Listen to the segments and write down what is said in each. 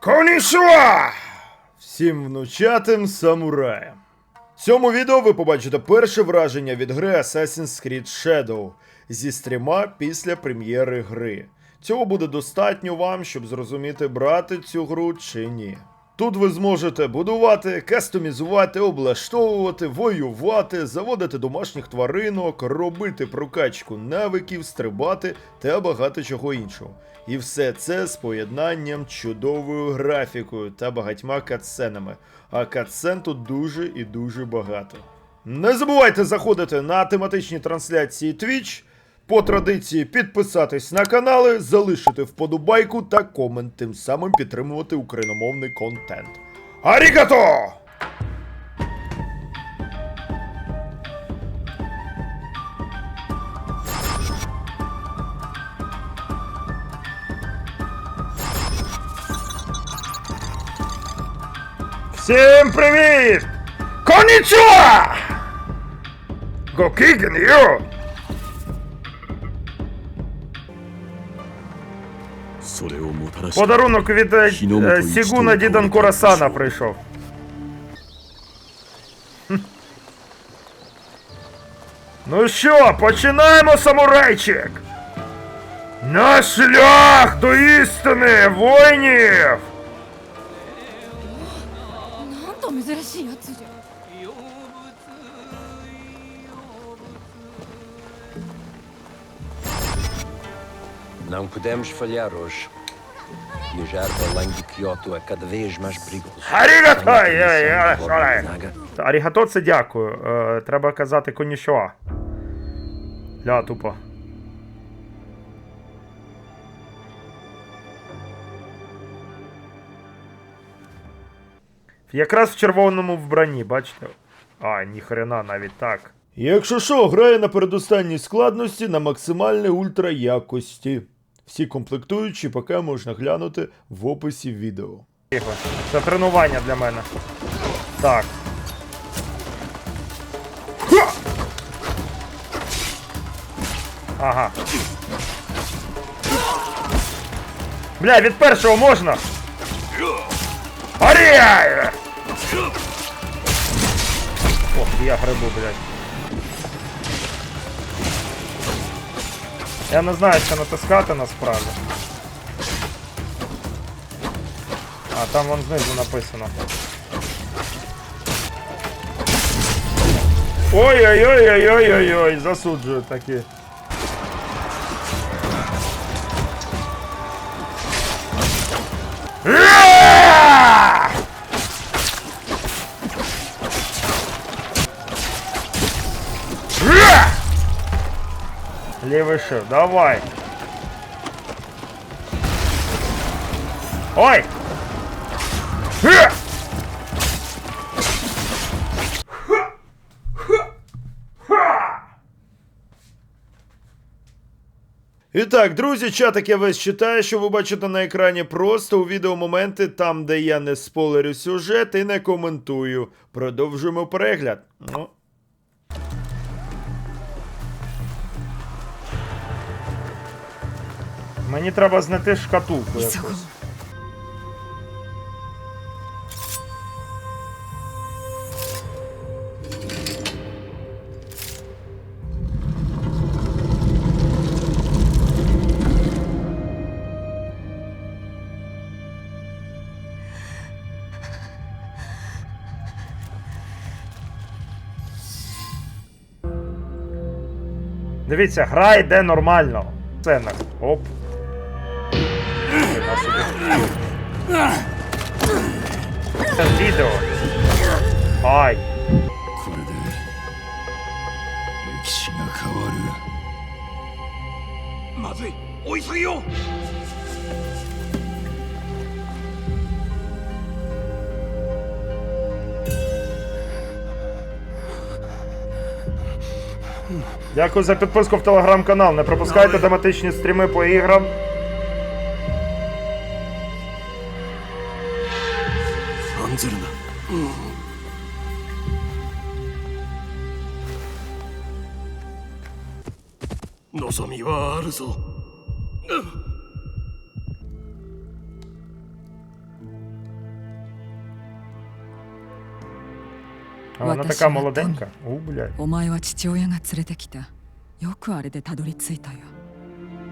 Конішуа! Всім внучатим самураям. В цьому відео ви побачите перше враження від гри Assassin's Creed Shadow зі стріма після прем'єри гри. Цього буде достатньо вам, щоб зрозуміти, брати цю гру чи ні. Тут ви зможете будувати, кастомізувати, облаштовувати, воювати, заводити домашніх тваринок, робити прокачку навиків, стрибати та багато чого іншого. І все це з поєднанням чудовою графікою та багатьма катсценами. А катсцен тут дуже і дуже багато. Не забувайте заходити на тематичні трансляції Twitch. По традиції підписатись на канали, залишити вподобайку та комент, тим самим підтримувати україномовний контент. Арігато! Всім привіт! Конічуа! Гокіген йо! Подарунок від е, е, Сігуна Дідан Корасана прийшов. Ну що, починаємо самурайчик! На шлях до істини воїнів! Não podemos falhar hoje. Viajar para além de Kyoto é cada vez mais perigoso. Арігато! Арігато це дякую. Е, треба казати конішуа. Ля, тупо. Якраз в червоному вбранні, бачите? А, ніхрена навіть так. Якщо що, грає на передостанній складності на максимальній ультра якості. Всі комплектуючі поки можна глянути в описі відео. Це тренування для мене. Так. Ага. Бля, від першого можна. Аріяй! Ох, я грибу, блядь. Я не знаю, що натискати насправді. А, там вон знизу написано. Ой-ой-ой-ой-ой-ой-ой, засуджую такі. Ра! Левый шип, давай. Ой! Ра! І так, друзі, чатик я весь читаю, що ви бачите на екрані просто у відео моменти там, де я не спойлерю сюжет і не коментую. Продовжуємо перегляд. Ну. Мені треба знайти шкатулку. якусь. Дивіться, гра йде нормально. Сцена. Оп. Хрена собі. Це відео. Ай. これで歴史が変わるまずい追い急ぎよう Дякую за підписку в телеграм-канал. Не пропускайте тематичні стріми по іграм. вона Ваташі така ва молоденька. У, блядь. お前は父親が連れてきたよくあれでたどり着いたよ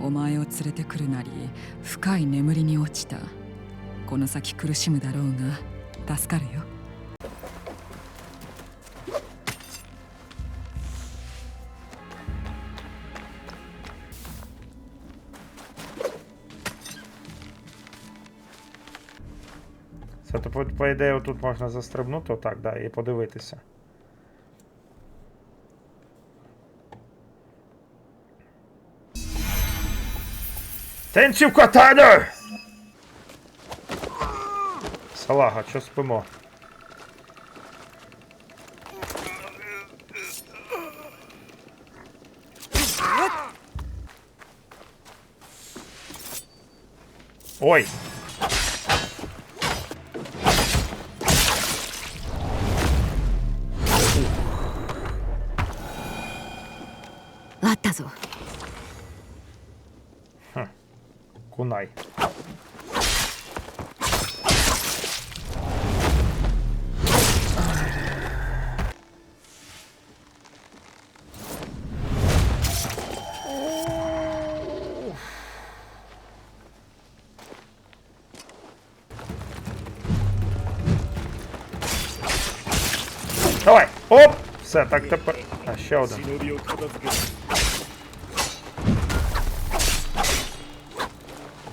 お前を連れてくるなり深い眠りに落ちたこの先苦しむだろうが助かるよ По, ідеї, тут можна застрибнути, отак, да, і подивитися. Тенців катану! Салага, що спимо? Ой! Кунай. Давай! Оп! Все, так тепер. А, ще один.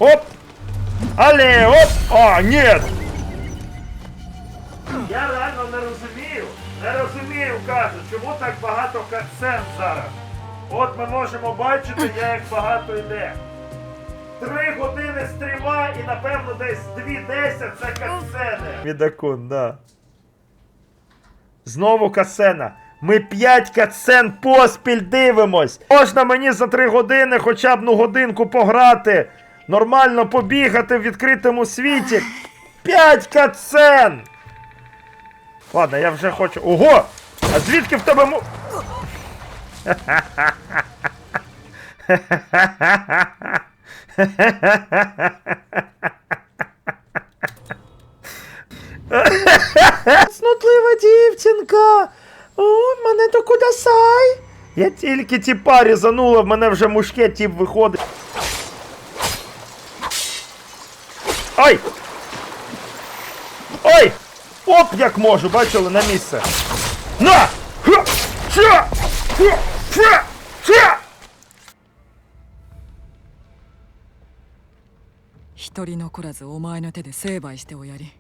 Оп! Але, оп! А, нет! Я реально не розумію, не розумію, кажу, чому так багато катсцен зараз. От ми можемо бачити, як багато йде. Три години стріма і напевно десь 2.10 це катсцени. Відакун, да. Знову катсцена. Ми 5 катсцен поспіль дивимось. Можна мені за 3 години хоча б ну годинку пограти. Нормально побігати в відкритому світі. 5 катсцен! Ладно, я вже хочу. Ого! А звідки в тебе му. Цнотлива дівчинка. О, мене то кудасай. Я тільки ті парі занула, в мене вже мушкет тіп виходить. Ой! Ой! Оп, як можу, бачили на місце. На! Ха! Ша! Ха! Ша! Ша! 一人残らずお前の手で成敗しておやり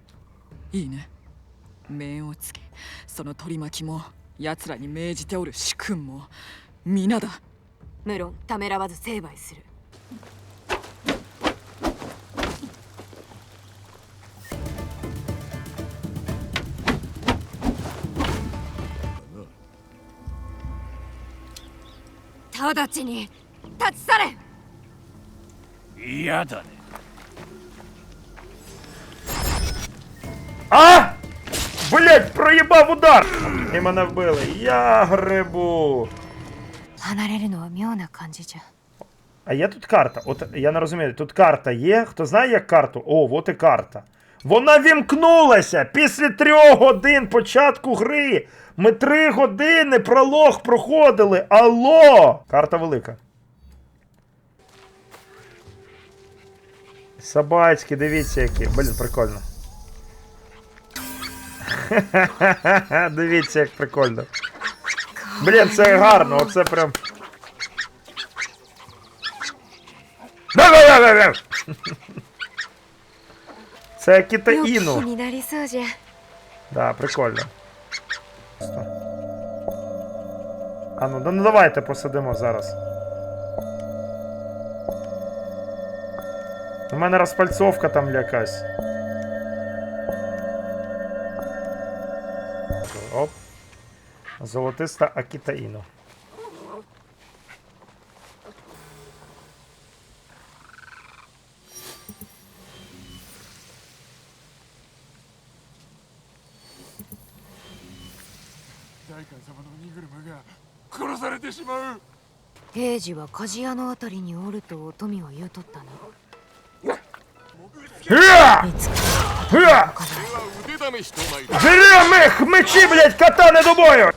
いいね面をつけその取り巻きも奴らに命じておる主君も皆だ無論ためらわず成敗する 直ちに立ち去れ嫌だね А! Блять, проїбав удар! І мене вбили. Я грибу. 離れるのは妙な感じじゃ А є тут карта? От я не розумію, тут карта є. Хто знає, як карту? О, от і карта. Вона вімкнулася після трьох годин початку гри. Ми три години пролог проходили. Алло! Карта велика. Собацькі, дивіться які. Блін, прикольно. Дивіться, як прикольно. Блін, це гарно, оце прям. Це кітаїну. Да, прикольно. А ну да ну давайте посадимо зараз. У мене розпальцовка там якась. Оп. Золотиста Акітаїно. Акіта Іну. Ай, 平次は鍛冶屋のあたりにおるとお富は言うとったな Хя! 見つけ Хя! たかない腕 用意してお参り Берем їх! Мечі, блядь, катани до бою!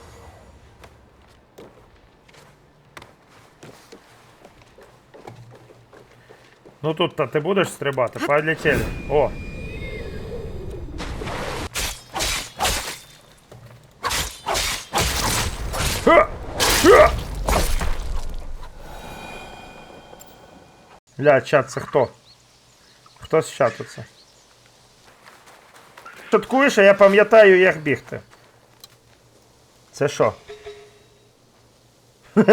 Ну тут то ти будеш стрибати, полетели. О. Бля, чат, це хто? Хто з чату це? Шуткуєш, а я пам'ятаю, як бігти. Це що?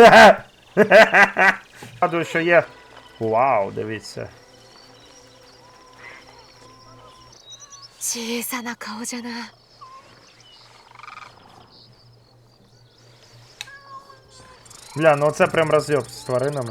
Гадую, що є. Вау, дивіться. Чисана каоджана. Бля, ну це прям розйоб з тваринами.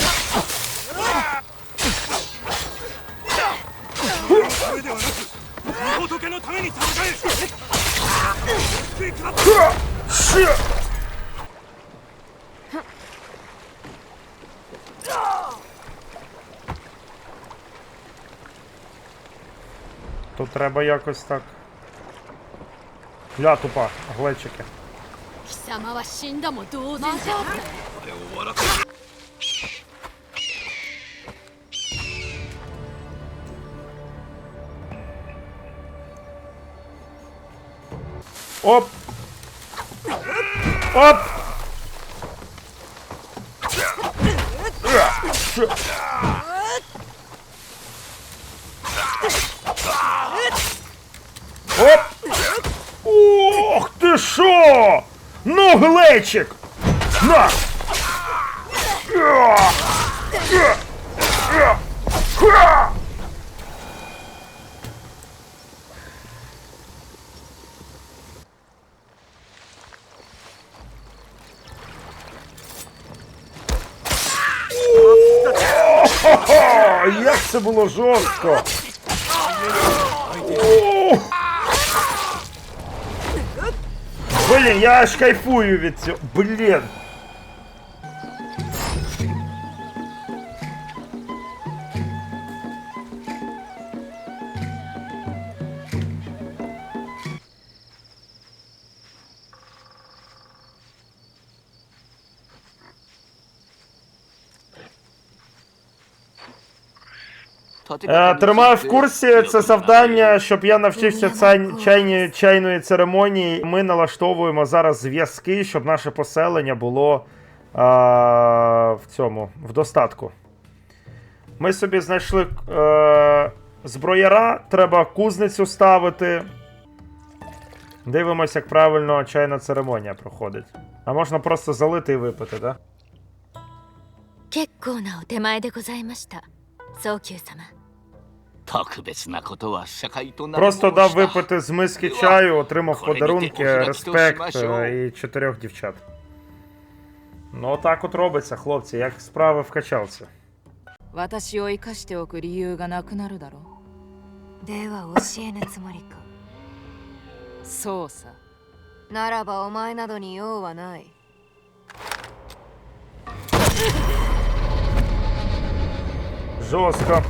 仏のために戦え Ши! Тут треба якось так. Ля тупа, глечики. 貴様は死んだも同然じゃ Оп! Оп! Оп! Ох ти шо! Ну, глечик! На! Ха! Ха, як це було жорстко! О! Блін, я аж кайфую від цього. Блін. Е, Тримаю в курсі це завдання, щоб я навчився цай, чайні, чайної церемонії. Ми налаштовуємо зараз зв'язки, щоб наше поселення було а, в цьому в достатку. Ми собі знайшли е, зброяра, треба кузницю ставити. Дивимося, як правильно чайна церемонія проходить. А можна просто залити і випити, так? Да? 結構なお手前でございました早急様 特別なことは社会となる Просто 申 дав した випити з миски чаю, отримав Коли подарунки, дітей охідати респект то шмашов. е, і чотирьох дівчат. Ну, отак от робиться, хлопці, як справи в качалці. 私を生かしておく理由がなくなるだろうでは教えぬつもりかそうさならばお前などに用はない Жорстко.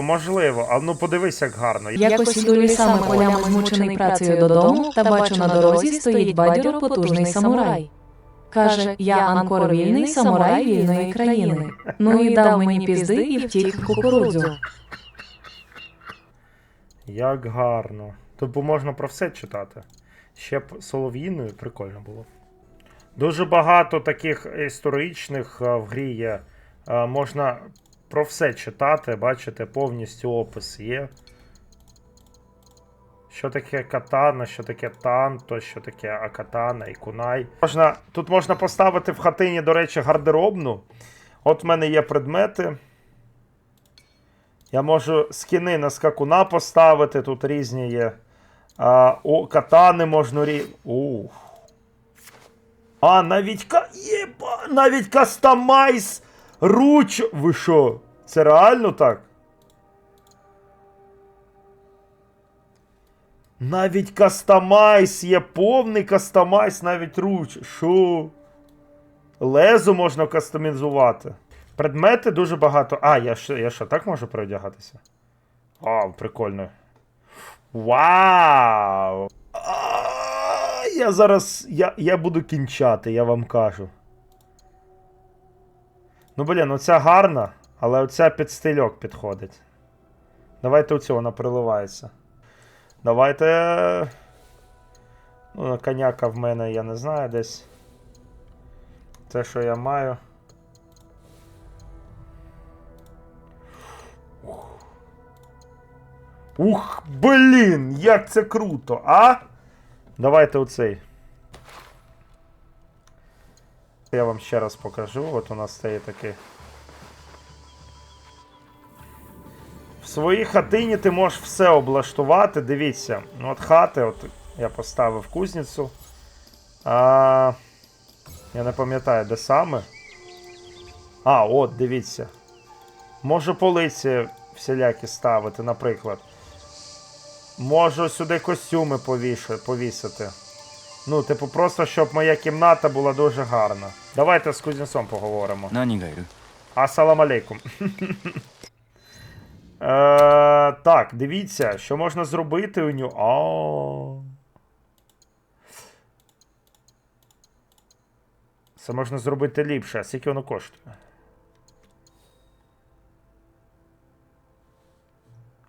Можливо, а ну подивись, як гарно. Якось іду лісами полями змучений працею додому, та бачу на дорозі стоїть бадьоро потужний самурай. Каже, я Анкор вільний самурай вільної країни. Ну і дав мені пізди і втік в кукурудзу. Як гарно. Бо можна про все читати. Ще б солов'їною прикольно було. Дуже багато таких історичних а, в грі є. Можна про все читати, бачите, повністю опис є. Що таке катана, що таке танто, що таке акатана і кунай. Можна, тут можна поставити в хатині, до речі, гардеробну. От в мене є предмети. Я можу скини на скакуна поставити, тут різні є. А, о, катани можна рі. Ух. А, навіть ка. Єба, навіть кастомайз руч. Ви що? Це реально так? Навіть кастомайз є повний кастомайз, навіть руч. Що? Лезо можна кастомізувати. Предмети дуже багато. А, я що, я що, так можу переодягатися? А, прикольно. Вау! А, я зараз. Я, я буду кінчати, я вам кажу. Ну, блін, оця гарна, але оця під стильок підходить. Давайте оцю, вона приливається. Давайте. Ну, коняка в мене, я не знаю, десь. Те, що я маю. Ух, блін, як це круто, а? Давайте оцей. Я вам ще раз покажу. От у нас стає такий. В своїй хатині ти можеш все облаштувати. Дивіться, ну от хати, от я поставив кузницю. А, я не пам'ятаю, де саме. А, от, дивіться. Можу полиці всілякі ставити, наприклад. Можу сюди костюми повісити. Ну, типу, просто щоб моя кімната була дуже гарна. Давайте з кузнецом поговоримо. Асалам алейкум. Е, так, дивіться, що можна зробити у нього. Це можна зробити ліпше, а скільки воно коштує.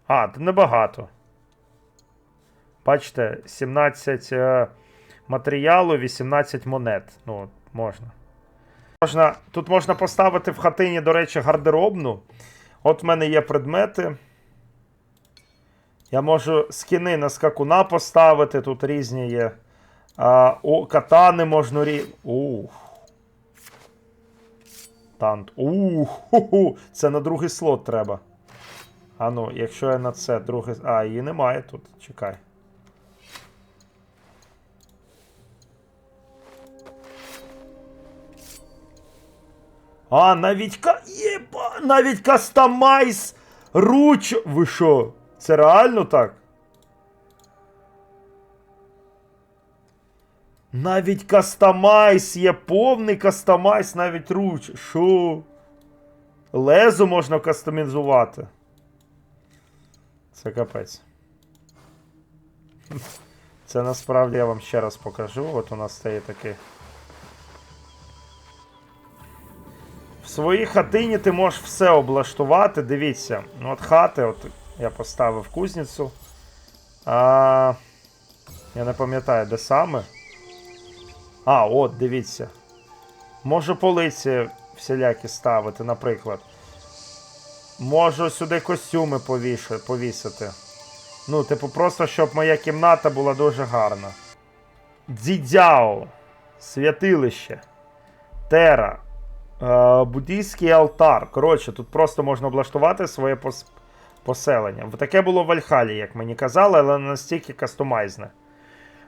А, то небагато. Бачите, 17 матеріалу, 18 монет. Ну, можна. Можна, тут можна поставити в хатині, до речі, гардеробну. От в мене є предмети. Я можу скини на скакуна поставити, тут різні є. А, о, катани можна рі. Ух. Тант. Ух, ху-ху. Це на другий слот треба. А ну, якщо я на це другий. А, її немає тут. Чекай. А, навіть ка. Єба, навіть кастомайз руч. Ви що? Це реально так? Навіть кастомайз є повний кастомайз, навіть руч. Що? Лезо можна кастомізувати. Це капець. Це насправді я вам ще раз покажу. От у нас стає такий. Своїй хатині ти можеш все облаштувати. Дивіться, ну от хати, от я поставив кузницю. А, я не пам'ятаю, де саме. А, от, дивіться. Можу полиці всілякі ставити, наприклад. Можу сюди костюми повісити. Ну, типу, просто щоб моя кімната була дуже гарна. Дзідзяо. Святилище. Тера. Е, буддійський алтар. Коротше, тут просто можна облаштувати своє пос- поселення. Таке було в Вальхалі, як мені казали, але настільки кастомайзне.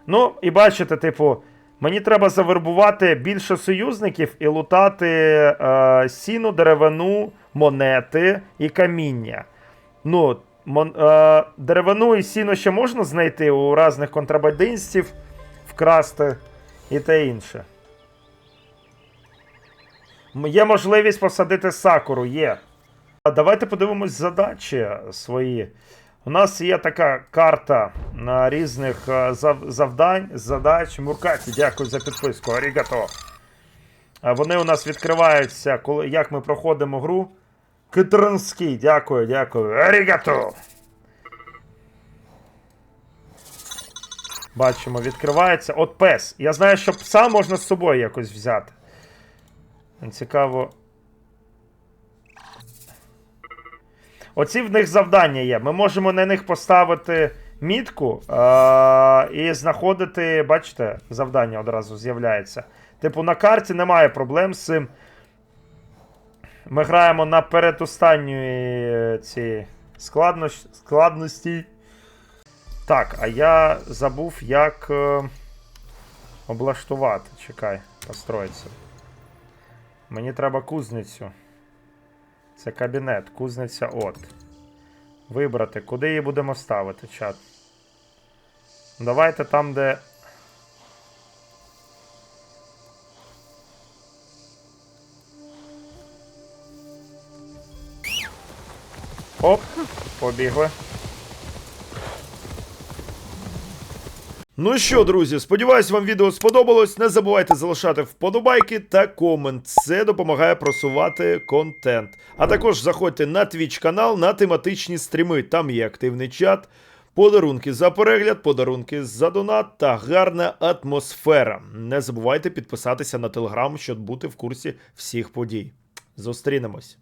Ну, і бачите, типу, мені треба завербувати більше союзників і лутати е, сіну, деревину, монети і каміння. Ну, мон, е, деревину і сіно ще можна знайти у різних контрабандистів, вкрасти і те інше. Є можливість посадити сакуру, є. А давайте подивимось задачі свої. У нас є така карта різних е, завдань, задач. Муркаті, дякую за підписку. Арігато. Вони у нас відкриваються, коли як ми проходимо гру. Китранський, дякую, дякую. Арігато. Бачимо, відкривається. От пес. Я знаю, що пса можна з собою якось взяти. Цікаво. Оці в них завдання є. Ми можемо на них поставити мітку е- і знаходити, бачите, завдання одразу з'являється. Типу, на карті немає проблем з цим. Ми граємо на передостанньої е, ці складнощ... складності. Так, а я забув, як е... облаштувати. Чекай, построїться. Мені треба кузницю. Це кабінет, кузниця от. Вибрати, куди її будемо ставити, чат. Давайте там, де. Оп, побігли. Ну що, друзі, сподіваюсь, вам відео сподобалось. Не забувайте залишати вподобайки та комент. Це допомагає просувати контент. А також заходьте на Twitch канал на тематичні стріми. Там є активний чат, подарунки за перегляд, подарунки за донат та гарна атмосфера. Не забувайте підписатися на телеграм, щоб бути в курсі всіх подій. Зустрінемось.